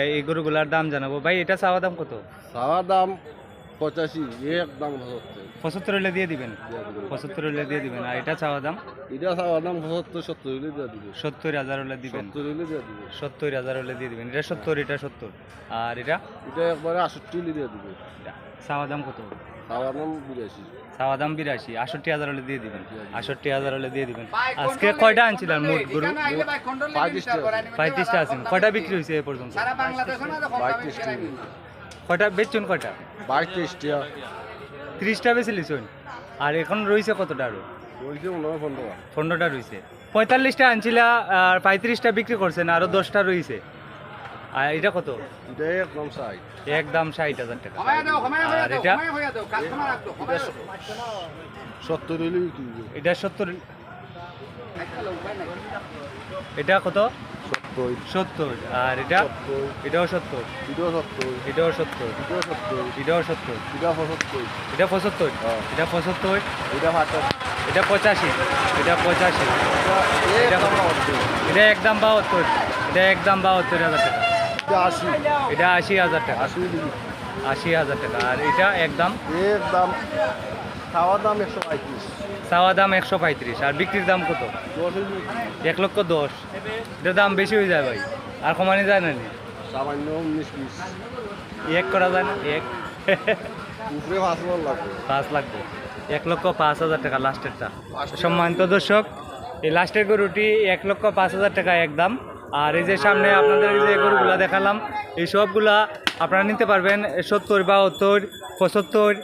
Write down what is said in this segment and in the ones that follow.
এই গরুগুলার দাম জানাব। ভাই এটা চাওয়া দাম কত? চাওয়া দাম পঁচাশি একদম পঁচাত্তর হলে দিয়ে দিবেন? পঁচাত্তর হলে দিয়ে দিবেন। আর এটা চাওয়া দাম? এটা চাওয়া দাম পঁচাত্তর সত্তর হলে দিয়ে দিবে সত্তর হাজার হলে দিবেন। সত্তর হলে দিয়ে দিবে সত্তর হাজার হলে দিয়ে দিবেন। এটা সত্তর এটা সত্তর। আর এটা? এটা একবারে আষট্টি হলে দিয়ে দিবে এটা চাওয়া দাম কত? চাওয়া দাম বিরাশি আষট্টি হাজার হলে দিয়ে দিবেন। আষট্টি হাজার হলে দিয়ে দিবেন। আজকে কয়টা আনছিলেন মোট গরু পঁয়ত্রিশটা আছেন কয়টা বিক্রি হয়েছে এ পর্যন্ত? কয়টা বেচছেন কয়টা? বাইত্রিশটা ত্রিশটা বেশি লিছুন আর এখন রয়েছে কতটা আরও? পনেরোটা। রয়েছে পঁয়তাল্লিশটা আনছিলা আর পঁয়ত্রিশটা বিক্রি করছেন আরও দশটা রয়েছে আর এটা কত? এটা একদম চাই একদম ষাট হাজার টাকা। আর এটা? সত্তর হলে বিক্রি দিবে এটা সত্তর এটা কত? আর এটা? এটাও সত্তর। এটাও সত্তর। এটাও সত্তর। এটাও সত্তর। এটাও সত্তর। এটা পঁচাত্তর। এটা পঁচাত্তর? হ্যাঁ। এটা পঁচাত্তর? এটা পঁচাত্তর। এটা পঁচাশি। এটা পঁচাশি। এটা একদম বাহাত্তর। এটা একদম বাহাত্তর। এটা একদম বাহাত্তর হাজার টাকা। এটা আশি। হাজার টাকা। আশি হাজার টাকা। আর এটা একদম একদম খাওয়া দাম একশো পঁয়ত্রিশ। চাওয়া দাম একশো পঁয়ত্রিশ। আর বিক্রির দাম কত? এক লক্ষ দশ। এটার দাম বেশি হয়ে যায় ভাই। আর কমানি যায় না সামান্য উনিশ পিস এক করা যায় না? এক? উপরে পাঁচ হাজার লাগবে। পাঁচ লাগবে। এক লক্ষ পাঁচ হাজার টাকা লাস্টেরটা। সম্মানিত দর্শক এই লাস্টের গরুটি এক লক্ষ পাঁচ হাজার টাকা একদম আর এই যে সামনে আপনাদের এই যে গরুগুলা দেখালাম এই সবগুলা আপনারা নিতে পারবেন সত্তর বাহাত্তর পঁচাত্তর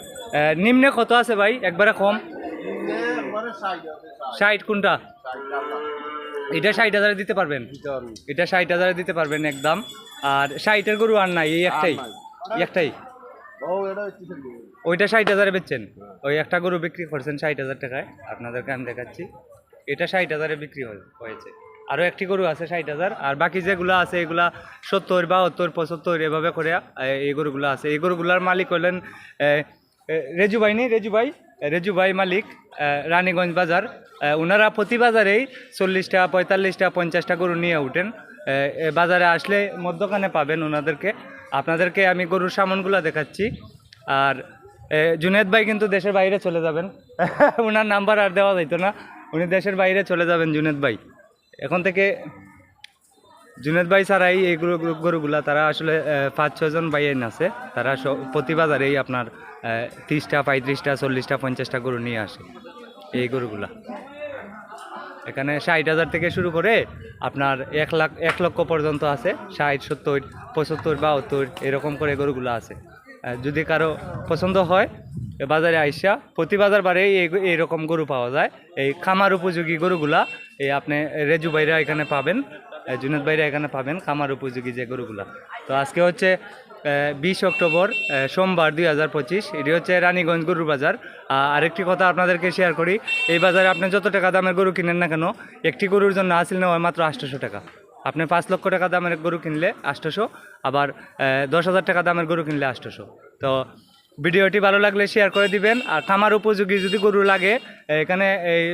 নিম্নে কত আছে ভাই? একবারে কম। ষাট কোনটা? এটা ষাট হাজারে দিতে পারবেন। এটা ষাট হাজারে দিতে পারবেন একদম। আর ষাটের গরু আর নাই এই একটাই। একটাই। ওইটা ষাট হাজারে বেচছেন। ওই একটা গরু বিক্রি করছেন ষাট হাজার টাকায়। আপনাদেরকে আমি দেখাচ্ছি। এটা ষাট হাজারে বিক্রি হয়ে- হয়েছে। আরও একটি গরু আছে, ষাট হাজার। আর বাকি যেগুলো আছে, এগুলা সত্তর, বাহাত্তর, পঁচাত্তর, এভাবে করে এই গরুগুলো আছে। এই গরুগুলার মালিক হলেন রেজু ভাই নি রেজু ভাই? রেজু ভাই মালিক রানীগঞ্জ বাজার। ওনারা প্রতি বাজারেই চল্লিশটা, পঁয়তাল্লিশটা, পঞ্চাশটা গরু নিয়ে উঠেন। বাজারে আসলে মধ্যখানে পাবেন ওনাদেরকে আপনাদেরকে আমি গরুর সামানগুলো দেখাচ্ছি। আর জুনেদ ভাই কিন্তু দেশের বাইরে চলে যাবেন। ওনার নাম্বার আর দেওয়া যাইতো না। উনি দেশের বাইরে চলে যাবেন, জুনেদ ভাই। এখন থেকে জুনেদ ভাই ছাড়াই এই গরু, গরু- গরুগুলা তারা আসলে পাঁচ ছজন ভাইয়ের আছে। তারা প্রতি বাজারেই আপনার তিরিশটা, পঁয়ত্রিশটা, চল্লিশটা, পঞ্চাশটা গরু নিয়ে আসে এই গরুগুলা। এখানে ষাট হাজার থেকে শুরু করে আপনার এক লাখ, এক লক্ষ পর্যন্ত আছে। ষাট, সত্তর, পঁচাত্তর, বাহাত্তর এরকম করে গরুগুলো আছে। যদি কারও পছন্দ হয় বাজারে আইসা, প্রতি বাজার বারেই এই এইরকম গরু পাওয়া যায়। এই খামার উপযোগী গরুগুলা এই আপনি রেজু ভাইরা এখানে পাবেন জুনেদ ভাইরা এখানে পাবেন খামার উপযোগী যে গরুগুলা। তো আজকে হচ্ছে বিশ অক্টোবর সোমবার দুই হাজার পঁচিশ, এটি হচ্ছে রানীগঞ্জ গরুর বাজার। আরেকটি কথা আপনাদেরকে শেয়ার করি, এই বাজারে আপনি যত টাকা দামের গরু কিনেন না কেন, একটি গরুর জন্য আসিল নেওয়া মাত্র আটশোশো টাকা। আপনি পাঁচ লক্ষ টাকা দামের গরু কিনলে আটশোশো আবার দশ হাজার টাকা দামের গরু কিনলে আটশোশো তো ভিডিওটি ভালো লাগলে শেয়ার করে দিবেন। আর খামার উপযোগী যদি গরু লাগে এখানে এই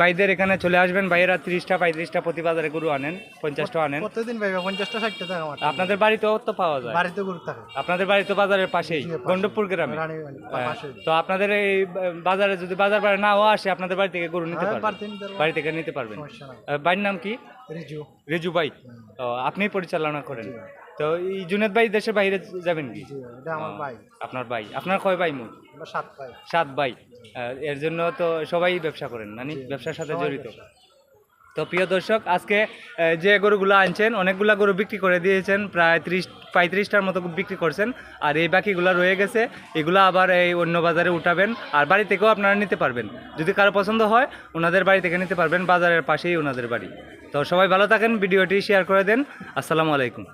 বাইদের এখানে চলে আসবেন। বাইরেরা তিরিশটা পঁয়ত্রিশটা প্রতি বাজারে গরু আনেন পঞ্চাশটা আনেন। প্রতিদিন পঞ্চাশটা ষাটটা টাকা আমার আপনাদের বাড়িতেও তো পাওয়া যায়। বাড়িতে গরু থাকে। আপনাদের বাড়ি তো বাজারের পাশেই গন্ডপুর গ্রামে। হ্যাঁ, তো আপনাদের এই বাজারে যদি বাজার বাড়ি নাও আসে আপনাদের বাড়ি থেকে গরু নিতে হ্যাঁ, পারবেন। বাড়িতে। বাড়ি থেকে নিতে পারবেন। বাড়ির নাম কি? রিজু। রেজু ভাই। ও, আপনিই পরিচালনা করেন। তো এই জুনেদ ভাই দেশের বাইরে যাবেন কি? আমার ভাই। আপনার ভাই। আপনার কয় ভাই মোট? সাত ভাই। সাত ভাই। এর জন্য তো সবাই ব্যবসা করেন নানি ব্যবসার সাথে জড়িত। তো প্রিয় দর্শক আজকে যে গরুগুলো আনছেন অনেকগুলা গরু বিক্রি করে দিয়েছেন প্রায় ত্রিশ পঁয়ত্রিশটার মতো বিক্রি করছেন আর এই বাকিগুলো রয়ে গেছে এগুলো আবার এই অন্য বাজারে উঠাবেন আর বাড়ি থেকেও আপনারা নিতে পারবেন। যদি কারও পছন্দ হয় ওনাদের বাড়ি থেকে নিতে পারবেন বাজারের পাশেই ওনাদের বাড়ি। তো সবাই ভালো থাকেন ভিডিওটি শেয়ার করে দেন। আসসালামু আলাইকুম।